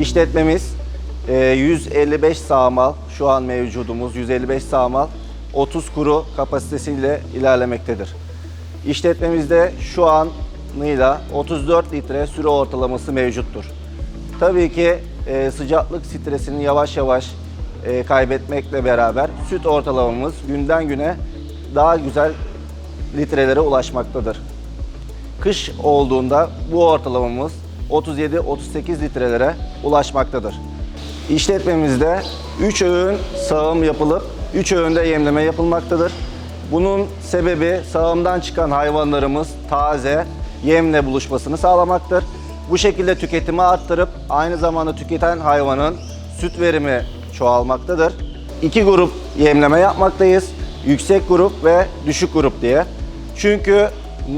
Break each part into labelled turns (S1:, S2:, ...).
S1: işletmemiz e, 155 sağmal, şu an mevcudumuz 155 sağmal, 30 kuru kapasitesiyle ilerlemektedir. İşletmemizde şu anıyla 34 litre süre ortalaması mevcuttur. Tabii ki e, sıcaklık stresini yavaş yavaş e, kaybetmekle beraber süt ortalamamız günden güne daha güzel litrelere ulaşmaktadır. Kış olduğunda bu ortalamamız 37-38 litrelere ulaşmaktadır. İşletmemizde 3 öğün sağım yapılıp 3 öğünde yemleme yapılmaktadır. Bunun sebebi sağımdan çıkan hayvanlarımız taze yemle buluşmasını sağlamaktır. Bu şekilde tüketimi arttırıp aynı zamanda tüketen hayvanın süt verimi çoğalmaktadır. İki grup yemleme yapmaktayız. Yüksek grup ve düşük grup diye. Çünkü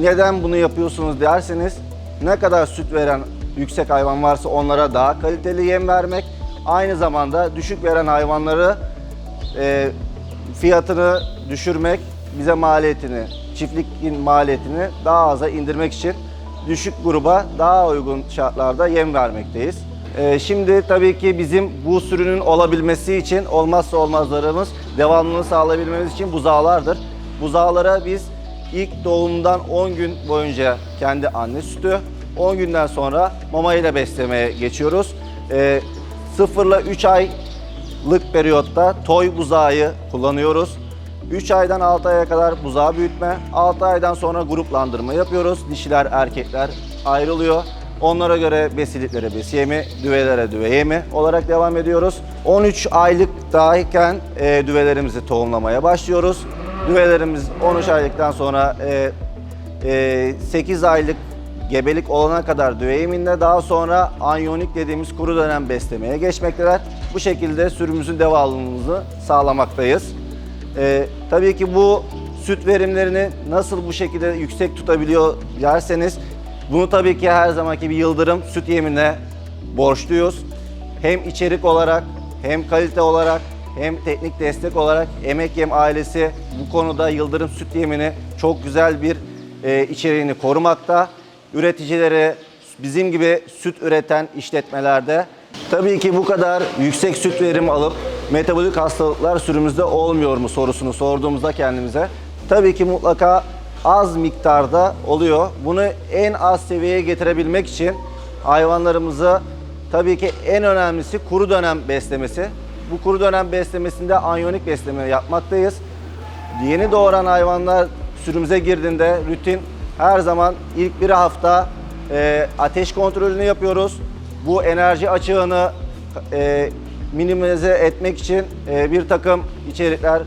S1: neden bunu yapıyorsunuz derseniz ne kadar süt veren yüksek hayvan varsa onlara daha kaliteli yem vermek, aynı zamanda düşük veren hayvanları e, fiyatını düşürmek, bize maliyetini, çiftlikin maliyetini daha aza indirmek için düşük gruba daha uygun şartlarda yem vermekteyiz. E, şimdi tabii ki bizim bu sürünün olabilmesi için olmazsa olmazlarımız devamlılığını sağlayabilmemiz için buzağlardır. Buzağlara biz ilk doğumdan 10 gün boyunca kendi anne sütü, 10 günden sonra mama ile beslemeye geçiyoruz. E, 0 ile 3 aylık periyotta toy buzağı kullanıyoruz. 3 aydan 6 aya kadar buzağı büyütme, 6 aydan sonra gruplandırma yapıyoruz. Dişiler, erkekler ayrılıyor. Onlara göre besiliklere besi yemi, düvelere düve yemi olarak devam ediyoruz. 13 aylık dahiyken e, düvelerimizi tohumlamaya başlıyoruz. Düvelerimiz 13 aylıktan sonra e, e, 8 aylık gebelik olana kadar düve yeminde daha sonra anyonik dediğimiz kuru dönem beslemeye geçmekteler. Bu şekilde sürümüzün devamlılığını sağlamaktayız. Ee, tabii ki bu süt verimlerini nasıl bu şekilde yüksek tutabiliyor derseniz bunu tabii ki her zamanki bir yıldırım süt yemine borçluyuz. Hem içerik olarak hem kalite olarak hem teknik destek olarak Emek Yem ailesi bu konuda Yıldırım Süt Yemini çok güzel bir e, içeriğini korumakta. Üreticilere bizim gibi süt üreten işletmelerde tabii ki bu kadar yüksek süt verimi alıp metabolik hastalıklar sürümüzde olmuyor mu sorusunu sorduğumuzda kendimize tabii ki mutlaka az miktarda oluyor. Bunu en az seviyeye getirebilmek için hayvanlarımızı tabii ki en önemlisi kuru dönem beslemesi. Bu kuru dönem beslemesinde anyonik besleme yapmaktayız. Yeni doğuran hayvanlar sürümüze girdiğinde rutin her zaman ilk bir hafta e, ateş kontrolünü yapıyoruz. Bu enerji açığını e, minimize etmek için e, bir takım içerikler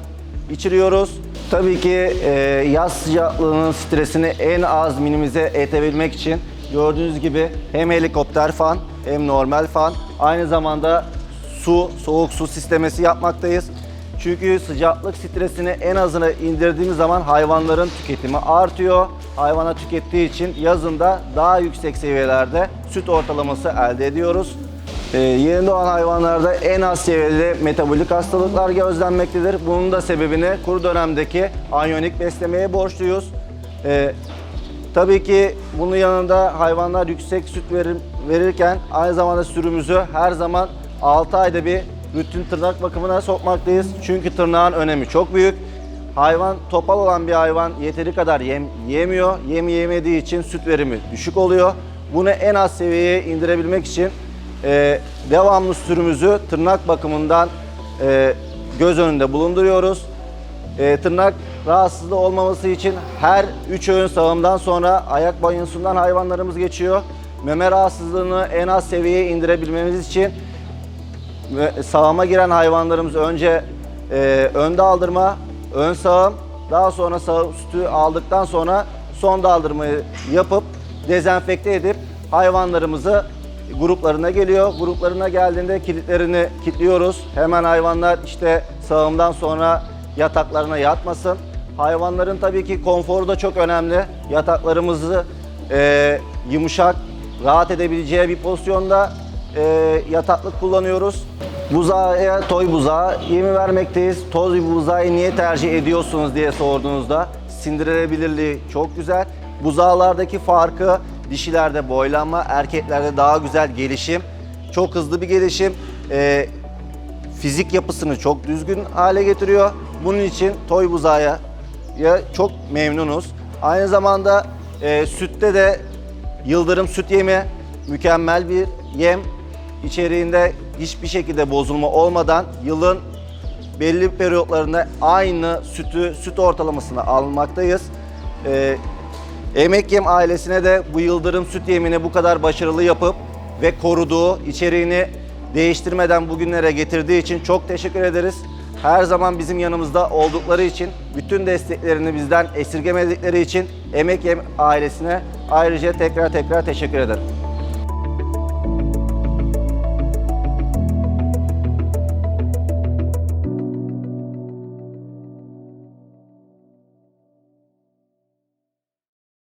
S1: içiriyoruz. Tabii ki e, yaz sıcaklığının stresini en az minimize edebilmek için gördüğünüz gibi hem helikopter fan hem normal fan aynı zamanda su, soğuk su sistemesi yapmaktayız. Çünkü sıcaklık stresini en azına indirdiğimiz zaman hayvanların tüketimi artıyor. Hayvana tükettiği için yazında daha yüksek seviyelerde süt ortalaması elde ediyoruz. Ee, yeni doğan hayvanlarda en az seviyede metabolik hastalıklar gözlenmektedir. Bunun da sebebini kuru dönemdeki anyonik beslemeye borçluyuz. Ee, Tabii ki bunun yanında hayvanlar yüksek süt verir, verirken aynı zamanda sürümüzü her zaman 6 ayda bir rutin tırnak bakımına sokmaktayız. Çünkü tırnağın önemi çok büyük. Hayvan topal olan bir hayvan yeteri kadar yem yemiyor. Yem yemediği için süt verimi düşük oluyor. Bunu en az seviyeye indirebilmek için e, devamlı sürümüzü tırnak bakımından e, göz önünde bulunduruyoruz. E, tırnak rahatsızlığı olmaması için her 3 öğün sağımdan sonra ayak banyosundan hayvanlarımız geçiyor. Meme rahatsızlığını en az seviyeye indirebilmemiz için sağıma giren hayvanlarımız önce e, önde aldırma, ön sağım, daha sonra sağım sütü aldıktan sonra son daldırmayı yapıp dezenfekte edip hayvanlarımızı gruplarına geliyor. Gruplarına geldiğinde kilitlerini kilitliyoruz. Hemen hayvanlar işte sağımdan sonra yataklarına yatmasın. Hayvanların tabii ki konforu da çok önemli. Yataklarımızı e, yumuşak, rahat edebileceği bir pozisyonda e, yataklık kullanıyoruz. Buzağa, toy buzağı yemi vermekteyiz. Toz buzağı niye tercih ediyorsunuz diye sorduğunuzda sindirilebilirliği çok güzel. Buzağlardaki farkı dişilerde boylanma, erkeklerde daha güzel gelişim. çok hızlı bir gelişim. Ee, fizik yapısını çok düzgün hale getiriyor. Bunun için toy buzağıya ya çok memnunuz. Aynı zamanda e, sütte de Yıldırım süt yemi mükemmel bir yem. İçeriğinde hiçbir şekilde bozulma olmadan yılın belli periyotlarında aynı sütü, süt ortalamasını almaktayız. Ee, Emek Yem ailesine de bu Yıldırım süt yemini bu kadar başarılı yapıp ve koruduğu, içeriğini değiştirmeden bugünlere getirdiği için çok teşekkür ederiz. Her zaman bizim yanımızda oldukları için, bütün desteklerini bizden esirgemedikleri için Emek Yem ailesine ayrıca tekrar tekrar teşekkür ederim.